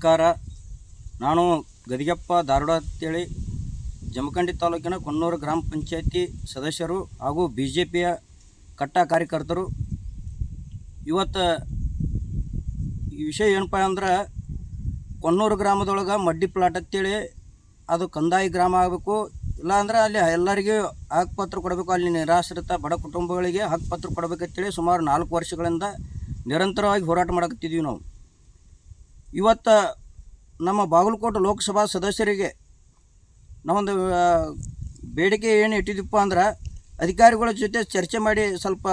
ನಮಸ್ಕಾರ. ನಾನು ಗದಿಗೆಪ್ಪ ಧಾರವಾಡ ಅಂತೇಳಿ ಜಮಖಂಡಿ ತಾಲೂಕಿನ ಕೊನ್ನೂರು ಗ್ರಾಮ ಪಂಚಾಯತಿ ಸದಸ್ಯರು ಹಾಗೂ ಬಿ ಜೆ ಪಿಯ ಕಟ್ಟ ಕಾರ್ಯಕರ್ತರು. ಇವತ್ತು ಈ ವಿಷಯ ಏನಪ್ಪ ಅಂದ್ರೆ ಕೊನ್ನೂರು ಗ್ರಾಮದೊಳಗೆ ಮಡ್ಡಿ ಪ್ಲಾಟ್ ಅಂತೇಳಿ ಅದು ಕಂದಾಯಿ ಗ್ರಾಮ ಆಗಬೇಕು. ಇಲ್ಲಾಂದ್ರೆ ಅಲ್ಲಿ ಎಲ್ಲರಿಗೂ ಹಕ್ಕುಪತ್ರ ಕೊಡಬೇಕು. ಅಲ್ಲಿ ನಿರಾಶ್ರಿತ ಬಡ ಕುಟುಂಬಗಳಿಗೆ ಹಕ್ಕುಪತ್ರ ಕೊಡಬೇಕಂತೇಳಿ ಸುಮಾರು ನಾಲ್ಕು ವರ್ಷಗಳಿಂದ ನಿರಂತರವಾಗಿ ಹೋರಾಟ ಮಾಡಕತ್ತಿದ್ದೀವಿ ನಾವು. ಇವತ್ತು ನಮ್ಮ ಬಾಗಲಕೋಟೆ ಲೋಕಸಭಾ ಸದಸ್ಯರಿಗೆ ಆ, ಬೇಡಿಕೆ ಏನು ಇಟ್ಟಿದ್ದೀಪ್ಪ ಅಂದ್ರೆ ಅಧಿಕಾರಿಗಳ ಜೊತೆ ಚರ್ಚೆ ಮಾಡಿ ಸ್ವಲ್ಪ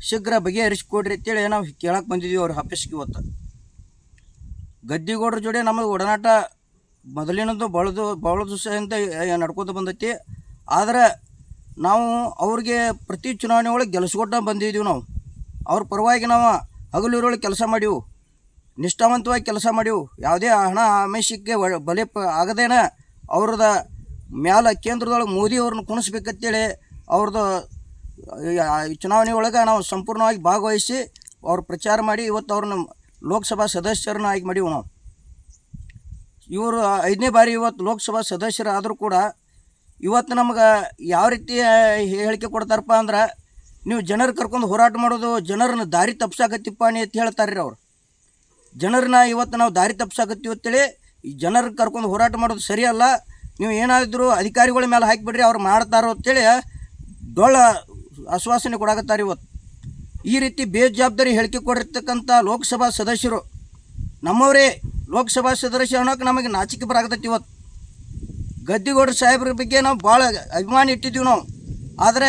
ಶೀಘ್ರ ಬಗೆಹರಿಸಿಕೊಡ್ರಿ ಅಂತೇಳಿ ನಾವು ಕೇಳಕ್ಕೆ ಬಂದಿದ್ದೀವಿ ಅವ್ರ ಆಫೀಸ್ಗೆ ಇವತ್ತು. ಗದ್ದಿಗೌಡ್ರ ಜೋಡಿ ನಮಗೆ ಒಡನಾಟ ಮೊದಲಿನದ್ದು ಬಳದು ಬಹಳ ದಿವಸದಿಂದ ನಡ್ಕೊತ ಬಂದೈತಿ. ಆದ್ರೆ ನಾವು ಅವ್ರಿಗೆ ಪ್ರತಿ ಚುನಾವಣೆ ಒಳಗೆ ಗೆಲ್ಲಿಸ್ಕೊಟ್ಟ ಬಂದಿದ್ದೀವಿ ನಾವು. ಅವ್ರ ಪರವಾಗಿ ನಾವು ಹಗಲಿರೋಳಗೆ ಕೆಲಸ ಮಾಡೀವು. ನಿಷ್ಠಾವಂತವಾಗಿ ಕೆಲಸ ಮಾಡಿವು ಯಾವುದೇ ಹಣ ಆಮಿಷಕ್ಕೆ ಬಲಿ ಆಗದೇನ? ಅವ್ರದ ಮ್ಯಾಲ ಕೇಂದ್ರದೊಳಗೆ ಮೋದಿ ಅವ್ರನ್ನ ಕುಣಿಸ್ಬೇಕಂತೇಳಿ ಅವ್ರದ್ದು ಚುನಾವಣೆ ಒಳಗೆ ನಾವು ಸಂಪೂರ್ಣವಾಗಿ ಭಾಗವಹಿಸಿ ಅವ್ರ ಪ್ರಚಾರ ಮಾಡಿ ಇವತ್ತು ಅವ್ರನ್ನ ಲೋಕಸಭಾ ಸದಸ್ಯರನ್ನ ಆಯ್ಕೆ ಮಾಡೀವಿ ನಾವು. ಇವರು ಐದನೇ ಬಾರಿ ಇವತ್ತು ಲೋಕಸಭಾ ಸದಸ್ಯರಾದರೂ ಕೂಡ ಇವತ್ತು ನಮ್ಗೆ ಯಾವ ರೀತಿ ಹೇಳಿಕೆ ಕೊಡ್ತಾರಪ್ಪ ಅಂದ್ರೆ, ನೀವು ಜನರು ಕರ್ಕೊಂಡು ಹೋರಾಟ ಮಾಡೋದು ಜನರನ್ನ ದಾರಿ ತಪ್ಸಾಕತ್ತಿಪ್ಪ ನೀ ಅಂತ ಹೇಳ್ತಾರೆ ಅವ್ರು. ಜನರನ್ನ ಇವತ್ತು ನಾವು ದಾರಿ ತಪ್ಸಾಕತ್ತೀವಿ ಅಂತೇಳಿ ಜನರ ಕರ್ಕೊಂಡು ಹೋರಾಟ ಮಾಡೋದು ಸರಿಯಲ್ಲ. ನೀವು ಏನಾದರೂ ಅಧಿಕಾರಿಗಳ ಮೇಲೆ ಹಾಕಿಬಿಡ್ರಿ, ಅವ್ರು ಮಾಡ್ತಾರೋ ಅಂತೇಳಿ ಡೊಳ್ಳ ಆಶ್ವಾಸನೆ ಕೊಡಾಕತ್ತಾರೆ ಇವತ್ತು. ಈ ರೀತಿ ಬೇಜವಾಬ್ದಾರಿ ಹೇಳಿಕೆ ಕೊಡಿರ್ತಕ್ಕಂಥ ಲೋಕಸಭಾ ಸದಸ್ಯರು, ನಮ್ಮವರೇ ಲೋಕಸಭಾ ಸದಸ್ಯ ಅನ್ನೋಕೆ ನಮಗೆ ನಾಚಿಕೆ ಬರಾಕತ್ತೈತಿ ಇವತ್ತು. ಗದ್ದಿಗೌಡ್ರ ಸಾಹೇಬ್ರ ಬಗ್ಗೆ ನಾವು ಭಾಳ ಅಭಿಮಾನ ಇಟ್ಟಿದ್ದೀವಿ ನಾವು. ಆದರೆ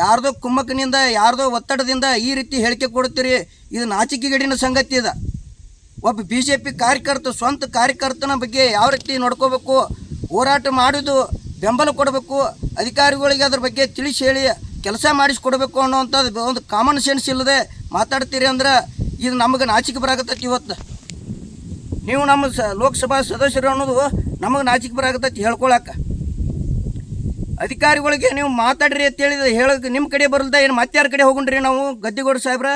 ಯಾರ್ದೋ ಕುಮ್ಮಕ್ಕನಿಂದ, ಯಾರ್ದೋ ಒತ್ತಡದಿಂದ ಈ ರೀತಿ ಹೇಳಿಕೆ ಕೊಡುತ್ತೀರಿ ಇದು ನಾಚಿಕೆಗೇಡಿನ ಸಂಗತಿ ಇದೆ ಒಬ್ಬ ಬಿ ಜೆ ಪಿ ಕಾರ್ಯಕರ್ತ, ಸ್ವಂತ ಕಾರ್ಯಕರ್ತನ ಬಗ್ಗೆ ಯಾವ ರೀತಿ ನೋಡ್ಕೋಬೇಕು, ಹೋರಾಟ ಮಾಡೋದು, ಬೆಂಬಲ ಕೊಡಬೇಕು, ಅಧಿಕಾರಿಗಳಿಗೆ ಅದ್ರ ಬಗ್ಗೆ ತಿಳಿಸಿ ಹೇಳಿ ಕೆಲಸ ಮಾಡಿಸ್ಕೊಡ್ಬೇಕು ಅನ್ನೋವಂಥದ್ದು ಒಂದು ಕಾಮನ್ ಸೆನ್ಸ್ ಇಲ್ಲದೆ ಮಾತಾಡ್ತೀರಿ ಅಂದ್ರೆ ಇದು ನಮಗೆ ನಾಚಿಕೆ ಬರಾಕತ್ತೈತಿ ಇವತ್ತು. ನೀವು ನಮ್ಮ ಸ, ಲೋಕಸಭಾ ಸದಸ್ಯರು ಅನ್ನೋದು ನಮಗೆ ನಾಚಿಕೆ ಬರಾಕತ್ತೈತಿ ಹೇಳ್ಕೊಳಕ್ಕೆ ಅಧಿಕಾರಿಗಳಿಗೆ ನೀವು ಮಾತಾಡ್ರಿ ಅಂತ ಹೇಳಿದ ಹೇಳಕ್ಕೆ ನಿಮ್ಮ ಕಡೆ ಬರಲ್ದ ಏನು ಮತ್ತಾರ ಕಡೆ ಹೋಗುಣ್ರಿ ನಾವು ಗದ್ದಿಗೌಡ ಸಾಹೇಬ್ರ?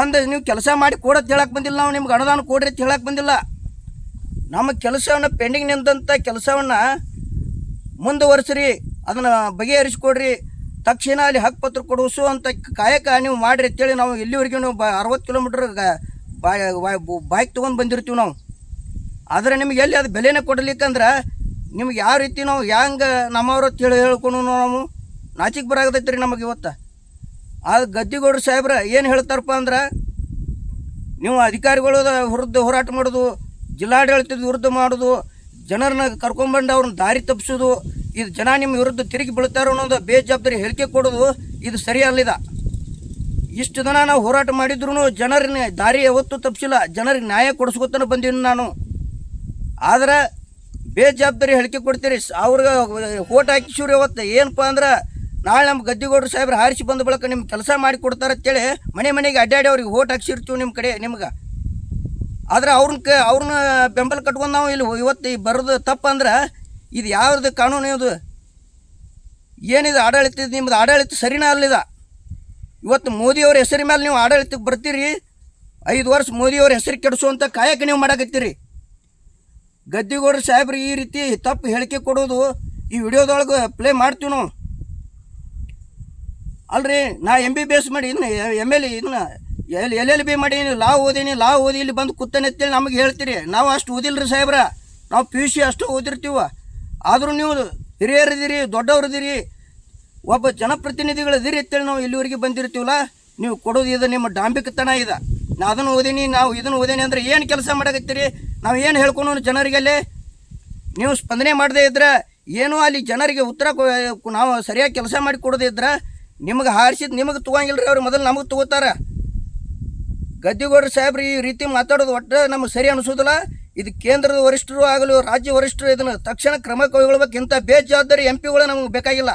ಒಂದು ನೀವು ಕೆಲಸ ಮಾಡಿ ಕೊಡತ್ ಹೇಳಕ್ಕೆ ಬಂದಿಲ್ಲ ನಾವು, ನಿಮ್ಗೆ ಅನುದಾನ ಕೊಡ್ರಿ ಅಂತ ಹೇಳಕ್ಕೆ ಬಂದಿಲ್ಲ. ನಮ್ಮ ಕೆಲಸವನ್ನು ಪೆಂಡಿಂಗ್ ನಿಂದಂಥ ಕೆಲಸವನ್ನು ಮುಂದುವರಿಸ್ರಿ, ಅದನ್ನು ಬಗೆಹರಿಸ್ಕೊಡ್ರಿ. ತಕ್ಷಣ ಅಲ್ಲಿ ಹಕ್ಕುಪತ್ರ ಕೊಡಿಸು ಅಂತ ಕಾಯಕ ನೀವು ಮಾಡಿರಿ ಅಂತೇಳಿ ನಾವು ಎಲ್ಲಿವರೆಗೂ ನಾವು ಬ ಅರವತ್ತು ಕಿಲೋಮೀಟ್ರ್ ಬೈಕ್ ತೊಗೊಂಡು ಬಂದಿರ್ತೀವಿ ನಾವು. ಆದರೆ ನಿಮ್ಗೆ ಎಲ್ಲಿ ಅದು ಬೆಲೆನೇ ಕೊಡಲಿಕ್ಕಂದ್ರೆ ನಿಮ್ಗೆ ಯಾವ ರೀತಿ ನಾವು ಹ್ಯಾಂಗೆ ನಮ್ಮವ್ರ ಅಂತ ಹೇಳಿ ಹೇಳ್ಕೊಂಡು ನಾವು. ನಾಚಿಕೆ ಬರಾಗತೈತೆ ನಮಗೆ ಇವತ್ತು. ಆ ಗದ್ದಿಗೌಡ್ರು ಸಾಹೇಬ್ರ ಏನು ಹೇಳ್ತಾರಪ್ಪ ಅಂದ್ರೆ, ನೀವು ಅಧಿಕಾರಿಗಳು ವಿರುದ್ಧ ಹೋರಾಟ ಮಾಡೋದು, ಜಿಲ್ಲಾಡಳಿತದ ವಿರುದ್ಧ ಮಾಡೋದು, ಜನರನ್ನ ಕರ್ಕೊಂಡ್ಬಂದು ಅವ್ರನ್ನ ದಾರಿ ತಪ್ಪಿಸೋದು, ಇದು ಜನ ನಿಮ್ಮ ವಿರುದ್ಧ ತಿರುಗಿ ಬೀಳ್ತಾರೋ ಅನ್ನೋದು ಬೇಜವಾಬ್ದಾರಿ ಹೇಳಿಕೆ ಕೊಡೋದು, ಇದು ಸರಿಯಲ್ಲಿದ ಇಷ್ಟು ದಿನ ನಾವು ಹೋರಾಟ ಮಾಡಿದ್ರು ಜನರನ್ನ ದಾರಿ ಯಾವತ್ತೂ ತಪ್ಪಿಸಿಲ್ಲ ಜನರಿಗೆ ನ್ಯಾಯ ಕೊಡಿಸ್ಕೊತಾನೆ ಬಂದೀನಿ ನಾನು. ಆದ್ರೆ ಬೇಜವಾಬ್ದಾರಿ ಹೇಳಿಕೆ ಕೊಡ್ತೀರಿ, ಅವ್ರಿಗೆ ಓಟ್ ಹಾಕಿಸಿವ್ರಿ ಯಾವತ್ತು, ಏನಪ್ಪ ಅಂದ್ರೆ ನಾಳೆ ನಮ್ಮ ಗದ್ದಿಗೌಡ್ರು ಸಾಹೇಬ್ರು ಹಾರಿಸಿ ಬಂದ ಬಳಿಕ ನಿಮ್ಮ ಕೆಲಸ ಮಾಡಿ ಕೊಡ್ತಾರೆ ಅಂತೇಳಿ ಮನೆ ಮನೆಗೆ ಅಡ್ಡಾಡಿ ಅವ್ರಿಗೆ ಓಟ್ ಹಾಕ್ಸಿರ್ತೀವಿ ನಿಮ್ಮ ಕಡೆ, ನಿಮ್ಗೆ. ಆದ್ರೆ ಅವ್ರನ್ನ ಕ ಅವ್ರನ್ನ ಬೆಂಬಲ ಕಟ್ಕೊಂಡು ನಾವು ಇಲ್ಲಿ ಇವತ್ತು ಈ ಬರೋದು ತಪ್ಪಂದ್ರೆ ಇದು ಯಾವ್ದು ಕಾನೂನು ಇದು? ಏನಿದೆ ಆಡಳಿತ ನಿಮ್ಮದು ಆಡಳಿತ ಸರಿನಾ ಅಲ್ಲಿದ? ಇವತ್ತು ಮೋದಿಯವ್ರ ಹೆಸರಿ ಮೇಲೆ ನೀವು ಆಡಳಿತಕ್ಕೆ ಬರ್ತೀರಿ, ಐದು ವರ್ಷ ಮೋದಿಯವ್ರ ಹೆಸರು ಕೆಡಿಸುವಂಥ ಕಾಯಕ ನೀವು ಮಾಡಕತ್ತೀರಿ. ಗದ್ದಿಗೌಡ್ರ ಸಾಹೇಬ್ರು ಈ ರೀತಿ ತಪ್ಪು ಹೇಳಿಕೆ ಕೊಡೋದು ಈ ವಿಡಿಯೋದೊಳಗೆ ಪ್ಲೇ ಮಾಡ್ತೀವಿ ನಾವು. ಅಲ್ರಿ, ನಾ ಎಂ ಬಿ ಬಿ ಎಸ್ ಮಾಡಿ ಇನ್ನು ಎಂ ಎಲ್ ಇದನ್ನ, ಎಲ್ ಎಲ್ ಎಲ್ ಬಿ ಮಾಡೀನಿ ಲಾ ಓದೀನಿ ಲಾ ಓದಿ ಇಲ್ಲಿ ಬಂದು ಕೂತಾನೆ ಅಂತೇಳಿ ನಮಗೆ ಹೇಳ್ತೀರಿ. ನಾವು ಅಷ್ಟು ಓದಿಲ್ರಿ ಸಾಹೇಬ್ರ. ನಾವು ಪಿ ಯು ಸಿ ಅಷ್ಟು ಓದಿರ್ತೀವ. ಆದರೂ ನೀವು ಹಿರಿಯರಿದ್ದೀರಿ ದೊಡ್ಡವರಿದ್ದೀರಿ ಒಬ್ಬ ಜನಪ್ರತಿನಿಧಿಗಳು ಇದೀರಿ ಅಂತೇಳಿ ನಾವು ಇಲ್ಲಿವರೆಗೆ ಬಂದಿರ್ತೀವಲ್ಲ, ನೀವು ಕೊಡೋದು ಇದು ನಿಮ್ಮ ಡಾಂಬಿಕತನ ಇದೆ. ನಾ ಅದನ್ನು ಓದೀನಿ, ನಾವು ಇದನ್ನು ಓದೀನಿ ಅಂದ್ರೆ ಏನು ಕೆಲಸ ಮಾಡಕತ್ತೀರಿ? ನಾವು ಏನು ಹೇಳ್ಕೊಂಡು ಜನರಿಗೆ ಅಲ್ಲಿ ನೀವು ಸ್ಪಂದನೆ ಮಾಡದೇ ಇದ್ರೆ, ಏನೋ ಅಲ್ಲಿ ಜನರಿಗೆ ಉತ್ತರ ನಾವು ಸರಿಯಾಗಿ ಕೆಲಸ ಮಾಡಿ ಕೊಡೋದೇ ಇದ್ರೆ ನಿಮಗೆ ಹಾರಿಸಿದ್ ನಿಮಗೆ ತೊಗೊಂಗಿಲ್ಲ ರೀ ಅವ್ರು, ಮೊದಲು ನಮಗೆ ತಗೋತಾರ ಗದ್ದಿಗೌಡ್ರ ಸಾಹೇಬ್ರಿ ಈ ರೀತಿ ಮಾತಾಡೋದು ಒಟ್ಟು ನಮಗೆ ಸರಿ ಅನಿಸೋದಿಲ್ಲ. ಇದು ಕೇಂದ್ರದ ವರಿಷ್ಠರು ಆಗಲಿ ರಾಜ್ಯ ವರಿಷ್ಠರು ಇದನ್ನು ತಕ್ಷಣ ಕ್ರಮ ಕೈಗೊಳ್ಬೇಕು, ಇಂಥ ಬೇಜವಾಬ್ದಾರಿ ಎಂ ಪಿಗಳು ನಮಗೆ ಬೇಕಾಗಿಲ್ಲ.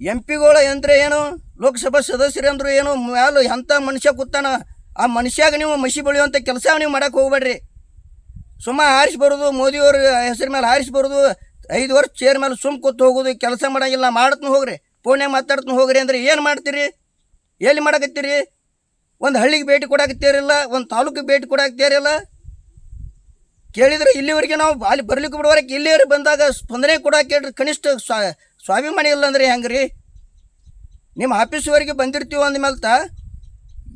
ಎಂ ಪಿಗಳು ಅಂದರೆ ಏನು? ಲೋಕಸಭಾ ಸದಸ್ಯರು ಅಂದ್ರೆ ಏನು? ಮ್ಯಾಲು ಎಂಥ ಮನುಷ್ಯ ಕೂತಾನ? ಆ ಮನುಷ್ಯಾಗ ನೀವು ಮಸಿ ಬೆಳೆಯುವಂಥ ಕೆಲಸ ನೀವು ಮಾಡೋಕೆ ಹೋಗ್ಬೇಡ್ರಿ. ಸುಮ್ಮ ಹಾರಿಸಿ ಬರೋದು ಮೋದಿಯವ್ರ ಹೆಸರು ಮೇಲೆ ಹಾರಿಸಿ ಐದು ವರ್ಷ ಚೇರ್ ಮೇಲೆ ಸುಮ್ ಕೂತು ಹೋಗೋದು, ಕೆಲಸ ಮಾಡೋಂಗಿಲ್ಲ, ಮಾಡತ್ನ ಹೋಗ್ರಿ. ಫೋನ್ಯಾಗ ಮಾತಾಡ್ತನ ಹೋಗ್ರಿ ಅಂದ್ರೆ ಏನು ಮಾಡ್ತೀರಿ? ಎಲ್ಲಿ ಮಾಡಕತ್ತೀರಿ? ಒಂದು ಹಳ್ಳಿಗೆ ಭೇಟಿ ಕೊಡಾಕತ್ತೀರಿಲ್ಲ, ಒಂದು ತಾಲೂಕಿಗೆ ಭೇಟಿ ಕೊಡಾಕತ್ತೀರಿಲ್ಲ? ಕೇಳಿದ್ರೆ ಇಲ್ಲಿವರೆಗೆ ನಾವು ಅಲ್ಲಿ ಬರ್ಲಿಕ್ಕೆ ಬಿಡುವರೆಗೆ ಇಲ್ಲಿವರೆಗೆ ಬಂದಾಗ ಸ್ಪಂದನೆ ಕೊಡಾಕೆ ಕನಿಷ್ಠ ಸ್ವಾ, ಸ್ವಾಭಿಮಾನಿ ಇಲ್ಲ ಅಂದ್ರೆ ಹೆಂಗೆ ರೀ ನಿಮ್ಮ ಆಫೀಸ್ವರೆಗೆ ಬಂದಿರ್ತೀವಿ ಅಂದಮೇಲೆ ತ,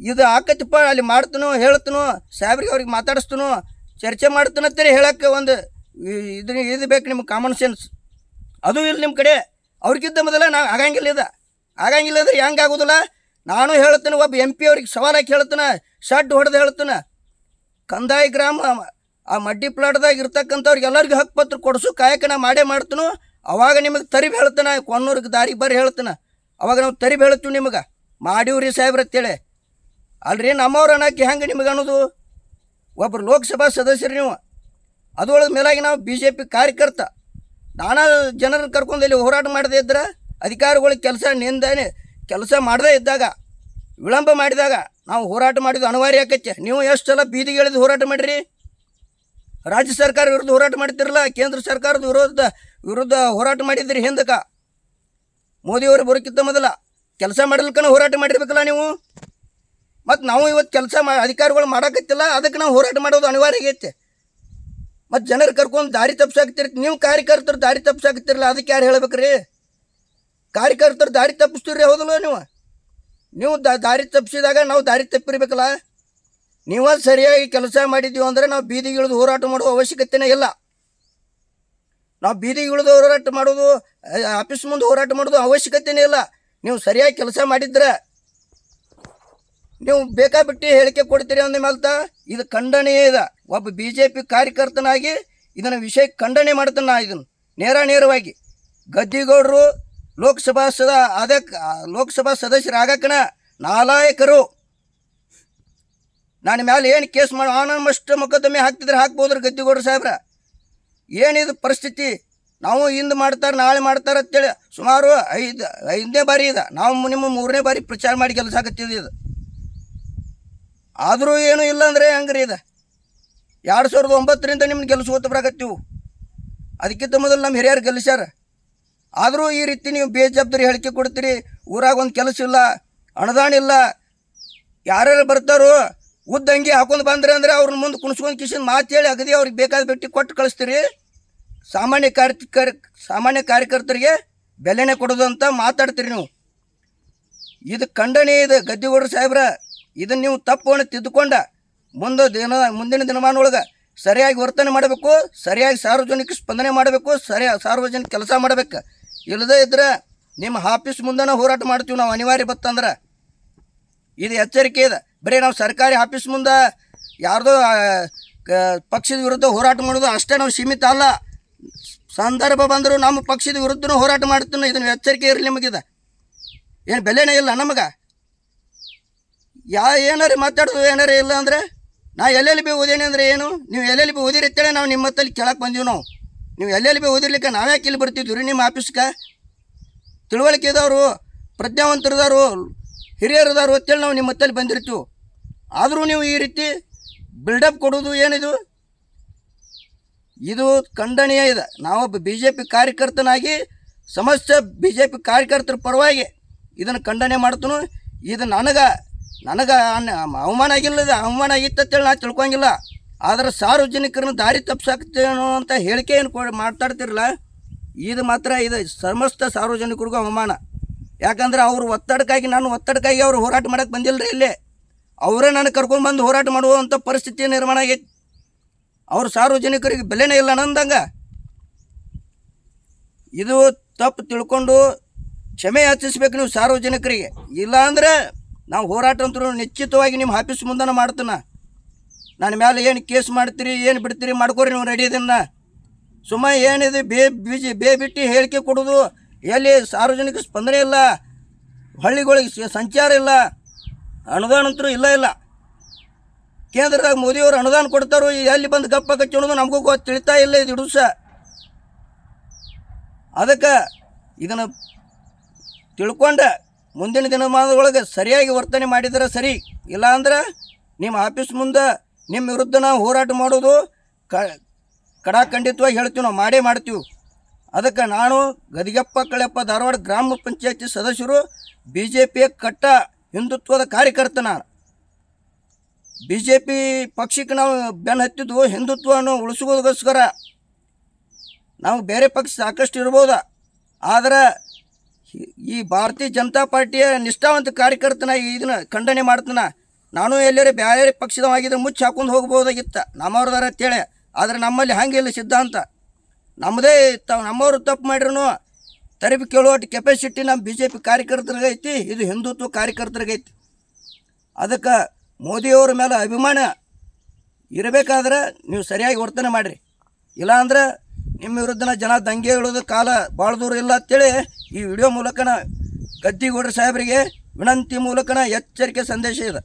ಇದು ಆಕತಿಪ್ಪ ಅಲ್ಲಿ ಮಾಡ್ತನೋ, ಹೇಳ್ತನೋ, ಸಾಹೇಬ್ರಿಗೆ ಅವ್ರಿಗೆ ಮಾತಾಡಿಸ್ತನೋ, ಚರ್ಚೆ ಮಾಡ್ತಾನಂತೇಳಿ ಹೇಳಕ್ಕೆ ಒಂದು ಇದು ಇದು ಬೇಕು ನಿಮ್ಗೆ ಕಾಮನ್ ಸೆನ್ಸ್ ಅದು ಇಲ್ಲ ನಿಮ್ಮ ಕಡೆ. ಅವ್ರಿಗಿದ್ದ ಮೊದಲ ನಾವು ಆಗಂಗಿಲ್ಲ ಇದು. ಆಗಂಗಿಲ್ಲ ಅಂದ್ರೆ ಹೆಂಗೆ ಆಗೋದಿಲ್ಲ? ನಾನು ಹೇಳ್ತೇನೆ, ಒಬ್ಬ ಎಂ ಪಿ ಅವ್ರಿಗೆ ಸವಾಲಾಗಿ ಹೇಳ್ತಾನೆ, ಶಡ್ ಹೊಡೆದು ಹೇಳ್ತಾನೆ. ಕಂದಾಯ ಗ್ರಾಮ, ಆ ಮಡ್ಡಿ ಪ್ಲಾಟ್ದಾಗ ಇರ್ತಕ್ಕಂಥವ್ರಿಗೆ ಎಲ್ಲರಿಗೂ ಹಕ್ಕು ಪತ್ರ ಕೊಡಿಸು ಕಾಯಕ ನಾ ಮಾಡೇ ಮಾಡ್ತನು. ಅವಾಗ ನಿಮಗೆ ತರಿಬಿ ಹೇಳ್ತಾನೆ ಕೊನ್ನೂರಿಗೆ ದಾರಿಗೆ ಬರ್ರಿ ಹೇಳ್ತಾನೆ. ಅವಾಗ ನಾವು ತರಿಬಿ ಹೇಳ್ತೀವಿ ನಿಮಗೆ. ಮಾಡೀವ್ರಿ ಸಾಹೇಬ್ರ ಅಂತೇಳಿ. ಅಲ್ರಿ ನಮ್ಮವ್ರು ಅನ್ನಕ್ಕೆ ಹೆಂಗೆ ನಿಮಗೆ ಅನ್ನೋದು? ಒಬ್ಬರು ಲೋಕಸಭಾ ಸದಸ್ಯರು ನೀವು. ಅದರೊಳಗೆ ಮೇಲಾಗಿ ನಾವು ಬಿ ಜೆ ಪಿ ಕಾರ್ಯಕರ್ತ ನಾನಾ ಜನರು ಕರ್ಕೊಂಡು ಇಲ್ಲಿ ಹೋರಾಟ ಮಾಡದೇ ಇದ್ರೆ ಅಧಿಕಾರಿಗಳು ಕೆಲಸ ನಿಂದನೆ ಕೆಲಸ ಮಾಡದೇ ಇದ್ದಾಗ, ವಿಳಂಬ ಮಾಡಿದಾಗ ನಾವು ಹೋರಾಟ ಮಾಡಿದ್ದು ಅನಿವಾರ್ಯ ಆಕೈತೆ. ನೀವು ಎಷ್ಟು ಸಲ ಬೀದಿಗೆ ಇಳಿದು ಹೋರಾಟ ಮಾಡಿರಿ? ರಾಜ್ಯ ಸರ್ಕಾರ ವಿರುದ್ಧ ಹೋರಾಟ ಮಾಡ್ತಿರಲ್ಲ ಕೇಂದ್ರ ಸರ್ಕಾರದ ವಿರೋಧ ವಿರುದ್ಧ ಹೋರಾಟ ಮಾಡಿದ್ರಿ ಹಿಂದಕ್ಕೆ ಮೋದಿಯವರು ಬರೋಕ್ಕಿಂತ ಮೊದಲ ಕೆಲಸ ಮಾಡಲಿಕ್ಕನ ಹೋರಾಟ ಮಾಡಿರ್ಬೇಕಲ್ಲ ನೀವು? ಮತ್ತು ನಾವು ಇವತ್ತು ಕೆಲಸ ಮಾ, ಅಧಿಕಾರಿಗಳು ಮಾಡೋಕತ್ತಿಲ್ಲ, ಅದಕ್ಕೆ ನಾವು ಹೋರಾಟ ಮಾಡೋದು ಅನಿವಾರ್ಯ ಆಗೈತೆ. ಮತ್ತು ಜನರು ಕರ್ಕೊಂಡು ದಾರಿ ತಪ್ಪಿಸಾಕತ್ತೀರಿ ನೀವು ಕಾರ್ಯಕರ್ತರು ದಾರಿ ತಪ್ಸಾಕತ್ತಿರಲ್ಲ ಅದಕ್ಕೆ ಯಾರು ಹೇಳ್ಬೇಕ್ರಿ? ಕಾರ್ಯಕರ್ತರು ದಾರಿ ತಪ್ಪಿಸ್ತೀರಿ ಹೌದಲ್ಲ ನೀವು? ನೀವು ದಾರಿ ತಪ್ಪಿಸಿದಾಗ ನಾವು ದಾರಿ ತಪ್ಪಿರ್ಬೇಕಲ್ಲ? ನೀವು ಸರಿಯಾಗಿ ಕೆಲಸ ಮಾಡಿದ್ದೀವಿ ಅಂದರೆ ನಾವು ಬೀದಿಗೆ ಇಳಿದು ಹೋರಾಟ ಮಾಡುವ ಅವಶ್ಯಕತೆನೇ ಇಲ್ಲ. ನಾವು ಬೀದಿಗೆ ಇಳಿದು ಹೋರಾಟ ಮಾಡೋದು ಆಫೀಸ್ ಮುಂದೆ ಹೋರಾಟ ಮಾಡೋದು ಅವಶ್ಯಕತೆನೇ ಇಲ್ಲ. ನೀವು ಸರಿಯಾಗಿ ಕೆಲಸ ಮಾಡಿದ್ರೆ ನೀವು ಬೇಕಾಬಿಟ್ಟು ಹೇಳಿಕೆ ಕೊಡ್ತೀರಿ ಅಂದ ಮೇಲ್ತ ಇದು ಖಂಡನೆಯೇ ಇದೆ. ಒಬ್ಬ ಬಿ ಜೆ ಪಿ ಕಾರ್ಯಕರ್ತನಾಗಿ ಇದನ್ನು ವಿಷಯ ಖಂಡನೆ ಮಾಡ್ತಾನೆ ನಾ ಇದನ್ನು, ನೇರ ನೇರವಾಗಿ. ಗದ್ದಿಗೌಡರು ಲೋಕಸಭಾ ಸದ ಅದಕ್ಕೆ ಲೋಕಸಭಾ ಸದಸ್ಯರಾಗಕ್ಕನ ನಾಲಾಯಕರು. ನಾನು ಮೇಲೆ ಏನು ಕೇಸ್ ಮಾಡಿ, ಆನಮಷ್ಟು ಮೊಕದ್ದಮೆ ಹಾಕ್ತಿದ್ರೆ ಹಾಕ್ಬೋದ್ರಿ ಗದ್ದಿಗೌಡ್ರು ಸಾಹೇಬ್ರ. ಏನಿದು ಪರಿಸ್ಥಿತಿ? ನಾವು ಇಂದು ಮಾಡ್ತಾರೆ, ನಾಳೆ ಮಾಡ್ತಾರೆ ಅಂತೇಳಿ ಸುಮಾರು ಐದು, ಐದನೇ ಬಾರಿ ಇದೆ. ನಾವು ನಿಮ್ಮ ಮೂರನೇ ಬಾರಿ ಪ್ರಚಾರ ಮಾಡಿ ಕೆಲಸ ಆಗತ್ತಿದೆ ಇದು. ಆದರೂ ಏನೂ ಇಲ್ಲ ಅಂದರೆ ಹೆಂಗ್ರಿ ಇದು? ಎರಡು ಸಾವಿರದ ಒಂಬತ್ತರಿಂದ ನಿಮ್ಗೆ ಗೆಲ್ಲಿಸ್ಕೋತ ಬರಾಕತ್ತೀವಿ ಅದಕ್ಕಿಂತ ಮೊದಲು ನಮ್ಮ ಹಿರಿಯರು ಗೆಲ್ಲಿಸ್ಯಾರ ಆದರೂ ಈ ರೀತಿ ನೀವು ಬೇಜವಾಬ್ದಾರಿ ಹೇಳಿಕೆ ಕೊಡ್ತೀರಿ. ಊರಾಗ ಒಂದು ಕೆಲಸ ಇಲ್ಲ ಅನುದಾನ ಇಲ್ಲ. ಯಾರ್ಯಾರು ಬರ್ತಾರೋ ಉದ್ದ ಅಂಗಿ ಹಾಕೊಂಡು ಬಂದ್ರೆ ಅಂದ್ರೆ ಅವ್ರನ್ನ ಮುಂದೆ ಕುಣಿಸ್ಕೊಂಡು ಕಿಶನ್ ಮಾತು ಹೇಳಿ ಅಗದಿ ಅವ್ರಿಗೆ ಬೇಕಾದ ಭೇಟಿ ಕೊಟ್ಟು ಕಳಿಸ್ತೀರಿ. ಸಾಮಾನ್ಯ ಕಾರ್ಯ ಸಾಮಾನ್ಯ ಕಾರ್ಯಕರ್ತರಿಗೆ ಬೆಲೆನೇ ಕೊಡೋದು ಅಂತ ಮಾತಾಡ್ತೀರಿ ನೀವು. ಇದು ಖಂಡನೆ ಇದು ಗದ್ದಿಗೌಡ್ರ ಸಾಹೇಬ್ರ. ಇದನ್ನು ನೀವು ತಪ್ಪು ತಪ್ಪನ್ನು ತಿದ್ದುಕೊಂಡ ಮುಂದೆ ದಿನ, ಮುಂದಿನ ದಿನಮಾನೊಳಗೆ ಸರಿಯಾಗಿ ವರ್ತನೆ ಮಾಡಬೇಕು, ಸರಿಯಾಗಿ ಸಾರ್ವಜನಿಕ ಸ್ಪಂದನೆ ಮಾಡಬೇಕು ಸರಿಯಾಗಿ ಸಾರ್ವಜನಿಕ ಕೆಲಸ ಮಾಡಬೇಕು. ಇಲ್ಲದೇ ಇದ್ರೆ ನಿಮ್ಮ ಆಫೀಸ್ ಮುಂದೆನೇ ಹೋರಾಟ ಮಾಡ್ತೀವಿ ನಾವು ಅನಿವಾರ್ಯ ಬತ್ತಂದ್ರೆ. ಇದು ಎಚ್ಚರಿಕೆ ಇದೆ. ಬರೀ ನಾವು ಸರ್ಕಾರಿ ಆಫೀಸ್ ಮುಂದೆ ಯಾರ್ದೋ ಪಕ್ಷದ ವಿರುದ್ಧ ಹೋರಾಟ ಮಾಡೋದು ಅಷ್ಟೇ ನಾವು ಸೀಮಿತ ಅಲ್ಲ. ಸಂದರ್ಭ ಬಂದರೂ ನಮ್ಮ ಪಕ್ಷದ ವಿರುದ್ಧನೂ ಹೋರಾಟ ಮಾಡ್ತೀನಿ ಇದನ್ನು ಎಚ್ಚರಿಕೆ ಇರಲಿ ನಿಮಗಿದೆ. ಏನು ಬೆಲೆನೇ ಇಲ್ಲ ನಮಗೆ. ಯಾ ಏನಾರು ಮಾತಾಡೋದು, ಏನಾರು ಇಲ್ಲ ಅಂದರೆ? ನಾ ಎಲ್ಲೆಲ್ಲಿ ಬಿ ಓದೇನೆ ಅಂದರೆ ಏನು? ನೀವು ಎಲ್ಲೆಲ್ಲಿ ಬಿ ಓದಿರಿ ಅಂತೇಳಿ ನಾವು ನಿಮ್ಮ ಹತ್ತಲ್ಲಿ ಕೇಳಕ್ಕೆ ಬಂದೀವಿ ನಾವು. ನೀವು ಎಲ್ಲೆಲ್ಲಿ ಬಿ ಓದಿರ್ಲಿಕ್ಕೆ ನಾವ್ಯಾಕೆ ಇಲ್ಲಿ ಬರ್ತಿದ್ವಿ ರೀ ನಿಮ್ಮ ಆಫೀಸ್ಗೆ ತಿಳುವಳಿಕೆ ಇದ್ದವರು ಪ್ರಜ್ಞಾವಂತರದವರು ಹಿರಿಯರದವರು ಅಂತೇಳಿ ನಾವು ನಿಮ್ಮ ಹತ್ತಲ್ಲಿ ಬಂದಿರ್ತೀವಿ. ಆದರೂ ನೀವು ಈ ರೀತಿ ಬಿಲ್ಡಪ್ ಕೊಡೋದು ಏನಿದು? ಇದು ಖಂಡನೀಯ ಇದೆ. ನಾವೊಬ್ಬ ಬಿ ಜೆ ಪಿ ಕಾರ್ಯಕರ್ತನಾಗಿ, ಸಮಸ್ತ ಬಿ ಜೆ ಪಿ ಕಾರ್ಯಕರ್ತರ ಪರವಾಗಿ ಇದನ್ನು ಖಂಡನೆ ಮಾಡ್ತನು. ಇದು ನನಗೆ ನನಗೆ ಅವಮಾನ ಆಗಿಲ್ಲ ಇದು ಅವಮಾನ ಆಗಿತ್ತು ಅಂತೇಳಿ ನಾ ತಿಳ್ಕೊಂಗಿಲ್ಲ. ಆದರೆ ಸಾರ್ವಜನಿಕರನ್ನ ದಾರಿ ತಪ್ಪಿಸಾಕ್ತೇನೋ ಅಂತ ಹೇಳಿಕೆ ಏನು ಕೊ ಮಾತಾಡ್ತಿರಲ್ಲ ಇದು ಮಾತ್ರ ಇದು ಸಮಸ್ತ ಸಾರ್ವಜನಿಕರಿಗೂ ಅವಮಾನ. ಯಾಕಂದ್ರೆ ಅವರು ಒತ್ತಡಕ್ಕಾಗಿ, ನಾನು ಒತ್ತಡಕ್ಕಾಗಿ ಅವರು ಹೋರಾಟ ಮಾಡಕ್ಕೆ ಬಂದಿಲ್ಲ ರೀ ಇಲ್ಲಿ. ಅವರೇ ನನಗೆ ಕರ್ಕೊಂಡು ಬಂದು ಹೋರಾಟ ಮಾಡುವಂಥ ಪರಿಸ್ಥಿತಿ ನಿರ್ಮಾಣ ಆಗೈತಿ. ಅವ್ರು ಸಾರ್ವಜನಿಕರಿಗೆ ಬೆಲೆನೇ ಇಲ್ಲ ನಂದಂಗೆ. ಇದು ತಪ್ಪು ತಿಳ್ಕೊಂಡು ಕ್ಷಮೆ ಯಾಚಿಸ್ಬೇಕು ನೀವು ಸಾರ್ವಜನಿಕರಿಗೆ ಇಲ್ಲ ಅಂದ್ರೆ ನಾವು ಹೋರಾಟ ಅಂತೂ ನಿಶ್ಚಿತವಾಗಿ ನಿಮ್ಮ ಆಫೀಸ್ ಮುಂದನ ಮಾಡ್ತೀನ. ನನ್ನ ಮೇಲೆ ಏನು ಕೇಸ್ ಮಾಡ್ತೀರಿ, ಏನು ಬಿಡ್ತೀರಿ ಮಾಡ್ಕೊರಿ ನೀವು ರೆಡಿ ಇದನ್ನ. ಸುಮ್ಮ ಏನಿದೆ ಬೇ ಬೀಜಿ ಬೇ ಬಿಟ್ಟು ಹೇಳಿಕೆ ಕೊಡೋದು, ಎಲ್ಲಿ ಸಾರ್ವಜನಿಕ ಸ್ಪಂದನೆ ಇಲ್ಲ, ಹಳ್ಳಿಗಳಿಗೆ ಸಂಚಾರ ಇಲ್ಲ, ಅನುದಾನ ಅಂತೂ ಇಲ್ಲ ಇಲ್ಲ. ಕೇಂದ್ರದಾಗ ಮೋದಿಯವರು ಅನುದಾನ ಕೊಡ್ತಾರೋ ಎಲ್ಲಿ ಬಂದು ಗಪ್ಪ ಕಚ್ಚಿ ಅನ್ನೋದು ನಮಗೂ ಗೊತ್ತು ತಿಳಿತಾ ಇಲ್ಲ ಇದು ಇಡುಸ ಅದಕ್ಕೆ ಇದನ್ನು ತಿಳ್ಕೊಂಡ ಮುಂದಿನ ದಿನಮಾನದೊಳಗೆ ಸರಿಯಾಗಿ ವರ್ತನೆ ಮಾಡಿದರೆ ಸರಿ. ಇಲ್ಲ ಅಂದ್ರೆ ನಿಮ್ಮ ಆಫೀಸ್ ಮುಂದೆ ನಿಮ್ಮ ವಿರುದ್ಧ ನಾವು ಹೋರಾಟ ಮಾಡೋದು ಕ ಕಡಾಖಂಡಿತವಾಗಿ ಹೇಳ್ತೀವಿ, ನಾವು ಮಾಡೇ ಮಾಡ್ತೀವಿ. ಅದಕ್ಕೆ ನಾನು ಗದಿಗೆಪ್ಪ, ಕಳೆಪ್ಪ, ಧಾರವಾಡ ಗ್ರಾಮ ಪಂಚಾಯತಿ ಸದಸ್ಯರು ಬಿ ಜೆ ಪಿಯ ಕಟ್ಟ ಹಿಂದುತ್ವದ ಕಾರ್ಯಕರ್ತ ನಾನು. ಬಿ ಜೆ ಪಿ ಪಕ್ಷಕ್ಕೆ ನಾವು ಬೆನ್ನು ಹತ್ತಿದ್ದು ಹಿಂದುತ್ವವನ್ನು ಉಳಿಸುವುದಕ್ಕೋಸ್ಕರ. ನಾವು ಬೇರೆ ಪಕ್ಷ ಸಾಕಷ್ಟು ಇರ್ಬೋದ. ಆದರೆ ಈ- ಭಾರತೀಯ ಜನತಾ ಪಾರ್ಟಿಯ ನಿಷ್ಠಾವಂತ ಕಾರ್ಯಕರ್ತನ ಇದನ್ನ ಖಂಡನೆ ಮಾಡ್ತಾನ. ನಾನು ಎಲ್ಲರೇ ಬೇರೆ ಪಕ್ಷದವಾಗಿದ್ರೆ ಮುಚ್ಚಿ ಹಾಕೊಂಡು ಹೋಗ್ಬೋದಾಗಿತ್ತ. ನಮ್ಮವ್ರದಾರ ಅಂತೇಳಿ ಆದರೆ ನಮ್ಮಲ್ಲಿ ಹಂಗಿಲ್ಲ ಸಿದ್ಧಾಂತ. ನಮ್ಮದೇ ತಾವು ನಮ್ಮವರು ತಪ್ಪು ಮಾಡಿರೂ ತರಬಿ ಕೇಳುವಷ್ಟು ಕೆಪಾಸಿಟಿ ನಮ್ಮ ಬಿ ಜೆ ಪಿ ಕಾರ್ಯಕರ್ತರಿಗೈತಿ, ಇದು ಹಿಂದುತ್ವ ಕಾರ್ಯಕರ್ತರಿಗೈತಿ. ಅದಕ್ಕೆ ಮೋದಿಯವ್ರ ಮೇಲೆ ಅಭಿಮಾನ ಇರಬೇಕಾದ್ರೆ ನೀವು ಸರಿಯಾಗಿ ವರ್ತನೆ ಮಾಡಿರಿ. ಇಲ್ಲಾಂದ್ರೆ ನಿಮ್ಮ ವಿರುದ್ಧನ ಜನ ದಂಗೆ ಹೇಳೋದು ಕಾಲ ಭಾಳ ದೂರ ಇಲ್ಲ ಅಂತೇಳಿ ಈ ವಿಡಿಯೋ ಮೂಲಕನ ಗದ್ದಿಗೌಡ್ರ ಸಾಹೇಬರಿಗೆ ವಿನಂತಿ ಮೂಲಕನ ಎಚ್ಚರಿಕೆ ಸಂದೇಶ ಇದೆ.